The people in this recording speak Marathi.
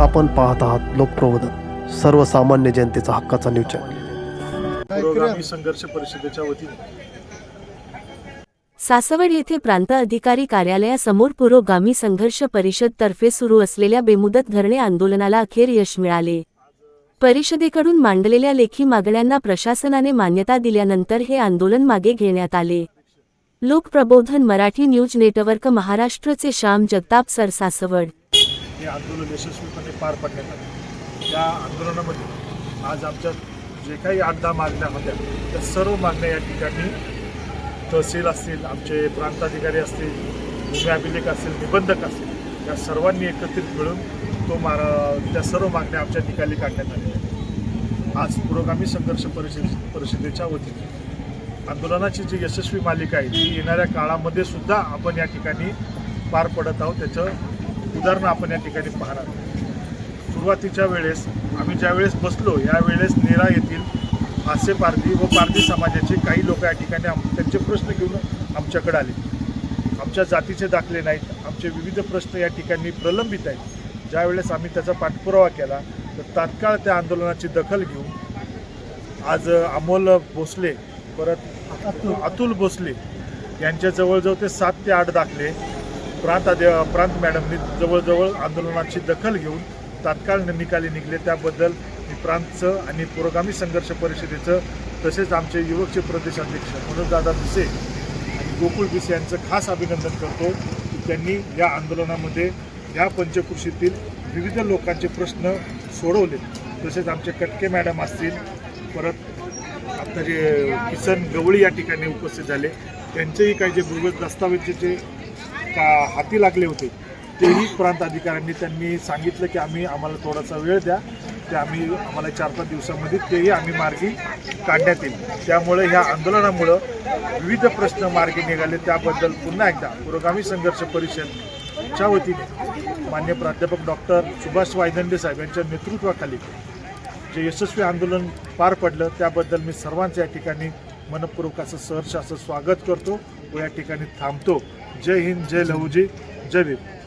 आपण पाहत आहात लोकप्रबोधन सर्वसामान्य जनतेचा हक्काचा न्यूज चॅनल संघर्ष परिषदेच्या वतीने. सासवड येथे प्रांत अधिकारी कार्यालयासमोर पुरोगामी संघर्ष परिषद तर्फे सुरू असलेल्या बेमुदत धरणे आंदोलनाला अखेर यश मिळाले. परिषदेकडून मांडलेल्या लेखी मागण्यांना प्रशासनाने मान्यता दिल्यानंतर हे आंदोलन मागे घेण्यात आले. लोकप्रबोधन मराठी न्यूज नेटवर्क महाराष्ट्रचे श्याम जगताप सर सासवड. हे आंदोलन यशस्वीपणे पार पाडण्यात आले. त्या आंदोलनामध्ये आज आमच्या जे काही आठ दहा मागण्या होत्या त्या सर्व मागण्या या ठिकाणी तहसील असतील आमचे प्रांताधिकारी असतील भूमी अभिलेख असतील निबंधक असतील या सर्वांनी एकत्रित मिळून तो मारा त्या सर्व मागण्या आमच्या ठिकाणी काढण्यात आल्या. आज पुरोगामी संघर्ष परिषद परिषदेच्या वतीने आंदोलनाची जी यशस्वी मालिका आहे ती येणाऱ्या काळामध्ये सुद्धा आपण या ठिकाणी पार पडत आहोत त्याचं उदाहरण आपण या ठिकाणी पाहणार आहोत. सुरुवातीच्या वेळेस आम्ही ज्या वेळेस बसलो यावेळेस नेरा येथील हास्य पारधी व पारधी समाजाचे काही लोक या ठिकाणी आम त्यांचे प्रश्न घेऊन आमच्याकडे आले आमच्या जातीचे दाखले नाहीत आमचे विविध प्रश्न या ठिकाणी प्रलंबित आहेत ज्यावेळेस आम्ही त्याचा पाठपुरावा केला तर तात्काळ त्या आंदोलनाची दखल घेऊन आज अमोल भोसले परत अतुल भोसले यांच्या जवळजवळ ते सात ते आठ दाखले प्रांत प्रांत मॅडमनी जवळजवळ आंदोलनाची दखल घेऊन तात्काळ निकाली निघले. त्याबद्दल मी प्रांतचं आणि पुरोगामी संघर्ष परिषदेचं तसेच आमचे युवकचे प्रदेशाध्यक्ष मनोजदादा भिसे आणि गोकुळ भिसे यांचं खास अभिनंदन करतो की त्यांनी या आंदोलनामध्ये या पंचकृषीतील विविध लोकांचे प्रश्न सोडवले. तसेच आमचे कटके मॅडम असतील परत आता जे किसन गवळी या ठिकाणी उपस्थित झाले त्यांचेही काही जे बोगस दस्तावेजचे का हाती लागले होते तेही प्रांत अधिकाऱ्यांनी त्यांनी सांगितलं की आम्ही आम्हाला थोडासा वेळ द्या ते आम्ही आम्हाला चार पाच दिवसामध्ये तेही आम्ही मार्गी काढण्यात येईल. त्यामुळे ह्या आंदोलनामुळं विविध प्रश्न मार्गी निघाले. त्याबद्दल पुन्हा एकदा पुरोगामी संघर्ष परिषदच्या वतीने मान्य प्राध्यापक डॉक्टर सुभाष वायदंडे साहेब यांच्या नेतृत्वाखाली जे यशस्वी आंदोलन पार पडलं त्याबद्दल मी सर्वांचं या ठिकाणी मनपूर्वक असं सहर्ष असं स्वागत करतो. व या ठिकाणी थांबतो. जय हिंद जय लहूजी जय भीम.